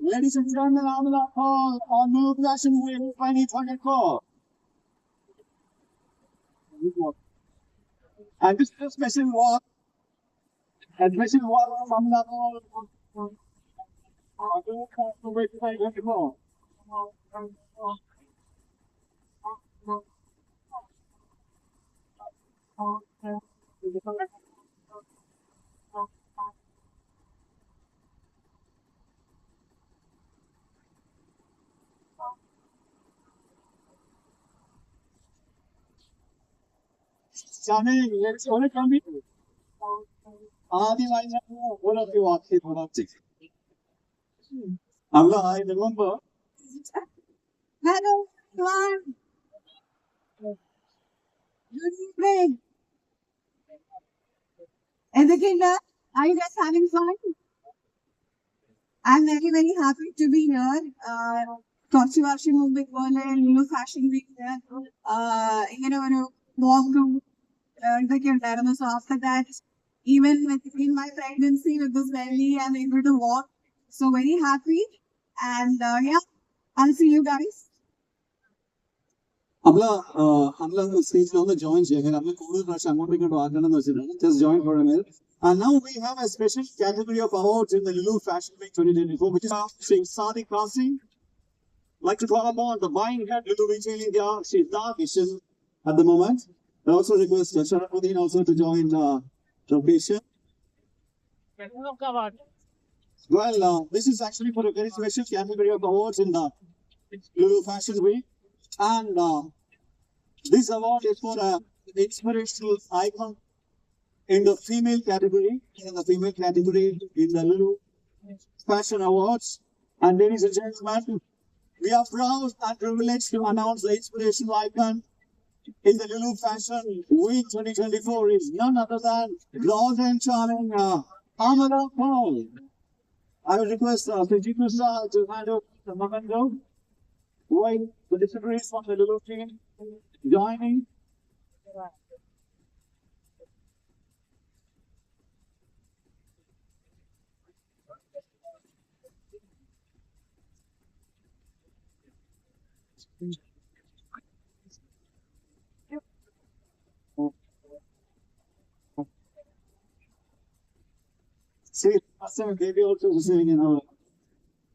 Ladies and gentlemen, I'm gonna call on New Fashion Week 2024. And this is special walk. A special walk from the whole. Uh, New Fashion Week 2024. Jamie, come with me. Otherwise, all of you are capable of it. Allah, I remember. Hello, Juan. Good evening. And the kinder, are you guys having fun? I'm very, very happy to be here. Uh, Controversy Movement World and New Fashion Week here. Uh, you know, you know, walk through ഇതൊക്കെ ഉണ്ടായിരുന്നു so after that even in my pregnancy with this belly I'm able to walk. So very happy. And uh, yeah, I'll see you guys. അമ്മള അമ്മള സ്റ്റേജിൽ ഒന്ന് join ചെയ്യാൻ നമ്മൾ കൂടുതൽ പ്രാവശ്യം അങ്ങോട്ടും ഇങ്ങോട്ടും ആക്കണം എന്ന് വെച്ചിട്ടാണ് just join four A And now we have a special category of awards in the Lulu Fashion Week 2024, which is Sri Sadi Kasi. Like to call upon the buying head Lulu Retail India, Sri Mission at the moment. I also request uh, Sharafuddin also to join uh, the patient. Well, uh, this is actually for a very special category of awards in the Lulu Fashion Week. And uh, this award is for an inspirational icon in the female category, in the female category in the Lulu Fashion Awards. And ladies and gentlemen, we are proud and privileged to announce the inspirational icon in the Lulu Fashion Week 2024 is none other than Golden Charming uh, Amala Paul. I would request uh, Sri Krishna to hand over the memento. Wait, the distributors from the Lulu team joining. See, Pastor Devi also receiving an award.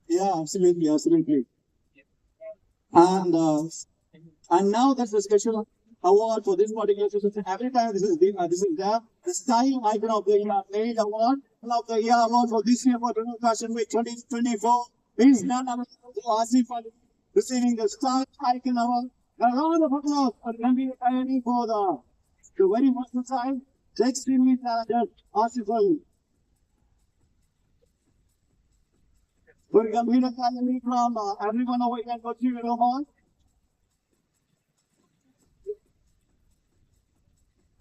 Yeah, absolutely, absolutely. And uh, and now there's a special award for this particular season. Every time this is the uh, this is the the style icon of the year made award of the year award for this year for the Fashion Week 2024 is other than Asif Ali receiving the style icon award. A round of applause for Gandhi Academy for the the very first time. Extremely talented Asif Ali. For Gambhir Academy from uh, everyone over here, go to Roman.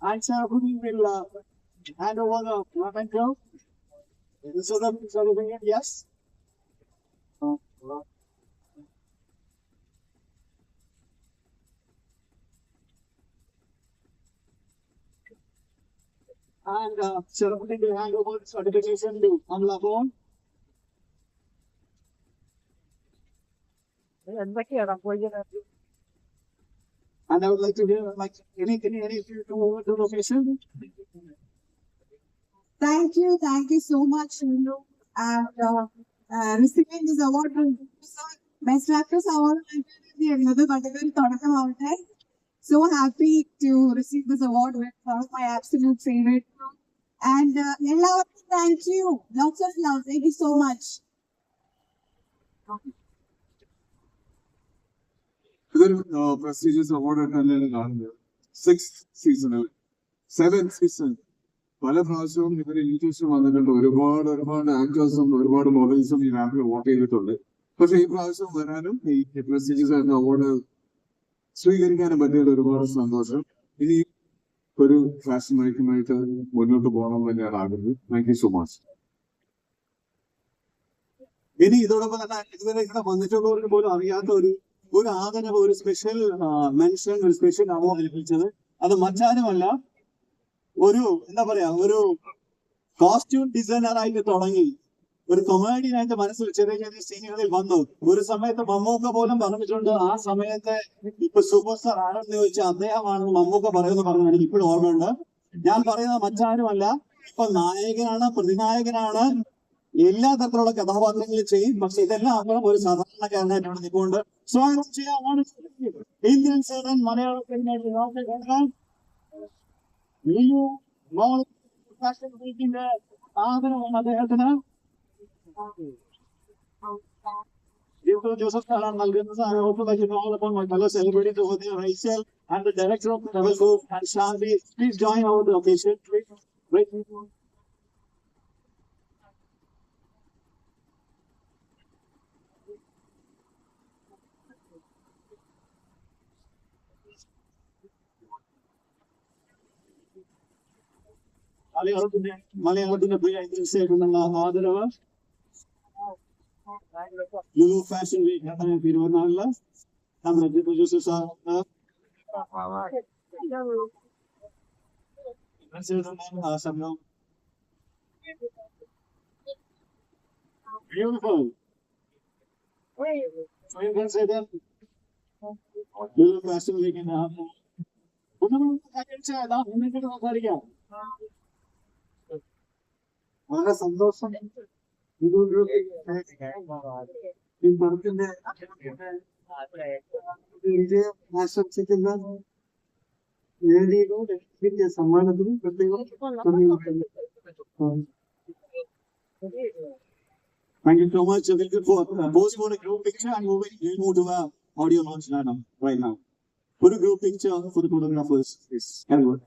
And Sarah Pudding will uh, hand over the memento. So the, so the, yes? Uh, And uh, Sarah Pudding will hand over the certification to Amla Bone. And I would like to hear like any any any of you to over the location. Thank you, thank you so much, Shindu. And uh, uh, receiving this award from Best Actress Award another particular തുടക്കമാവട്ടെ So happy to receive this award with one of my absolute favorite. And uh, എല്ലാവർക്കും thank you. Lots of love. Thank you so much. ഇതൊരു prestigious award ആയിട്ട് തന്നെയാണ് കാണുന്നത്. Six സീസണിൽ seven season പല പ്രാവശ്യവും ഇവർ interest വന്നിട്ടുണ്ട്. ഒരുപാട് ഒരുപാട് ആക്ടേഴ്സും ഒരുപാട് മോഡൽസും ഈ ആപ്പിൽ വോട്ട് ചെയ്തിട്ടുണ്ട്. പക്ഷെ ഈ പ്രാവശ്യം വരാനും ഈ പ്രസ്റ്റീജിയസ് ആയിട്ടുള്ള അവാർഡ് സ്വീകരിക്കാനും പറ്റിയത് ഒരുപാട് സന്തോഷം. ഇനി ഒരു ഫാഷൻ വൈക്കുമായിട്ട് മുന്നോട്ട് പോകണം തന്നെയാണ് ആഗ്രഹം. താങ്ക് യു സോ മച്ച് ഇനി ഇതോടൊപ്പം തന്നെ ഇവിടെ വന്നിട്ടുള്ളവർക്ക് പോലും അറിയാത്ത ഒരു ഒരു ആദരവ് ഒരു സ്പെഷ്യൽ മെൻഷൻ ഒരു സ്പെഷ്യൽ അവാർഡ് ലഭിച്ചത്. അത് മറ്റാരുമല്ല ഒരു എന്താ പറയാ ഒരു കോസ്റ്റ്യൂം ഡിസൈനർ ആയിട്ട് തുടങ്ങി. ഒരു കൊമേഡിയൻ ആയിട്ട് മനസ്സിൽ ചെറിയ ചെറിയ സീനുകളിൽ വന്നു. ഒരു സമയത്ത് മമ്മൂക്ക പോലും പറഞ്ഞിട്ടുണ്ട് ആ സമയത്ത് ഇപ്പൊ സൂപ്പർ സ്റ്റാർ ആരെന്ന് ചോദിച്ചാൽ അദ്ദേഹമാണെന്ന് മമ്മൂക്ക പറയുമെന്ന് പറഞ്ഞു എനിക്ക് ഇപ്പോഴും ഓർമ്മയുണ്ട്. ഞാൻ പറയുന്നത് മറ്റാരുമല്ല ഇപ്പൊ നായകനാണ് പ്രതിനായകനാണ് എല്ലാ തരത്തിലുള്ള കഥാപാത്രങ്ങളും ചെയ്യും. പക്ഷെ ഇതെല്ലാം ഒരു സാധാരണക്കാരനായിട്ടാണ് നിൽക്കുന്നത്. സ്വാഗതം ചെയ്യാമാണ് ഇന്ത്യൻ സീതൻ മലയാളത്തിന് Thank you. ಮಳೆ ಮಳೆ ಆಗುದಿನ ಪ್ರಿಯ ಸೇರು ನನ್ನ ಆದರವ ಯುವ ಫ್ಯಾಷನ್ ವೀಕ್ ಹತ್ತನೇ ಪೀರ್ವನಾಗಲ್ಲ ನಮ್ಮ ರಜೆ ಪೂಜೆ ಸಹ Beautiful. So you can say that. Little fashion week in the afternoon. വളരെ സന്തോഷം ഇതൊരു ഈ പടത്തിന്റെ വിജയം ആശംസിക്കുന്ന വേദിയിലൂടെ കിട്ടിയ സമ്മാനത്തിന് പ്രത്യേകം നന്ദി പറയുന്നു. Thank you so much. We'll go for uh, pose for a group picture and move, we'll move to a audio launch right now. Put a group picture for the photographers. Yes. Everyone.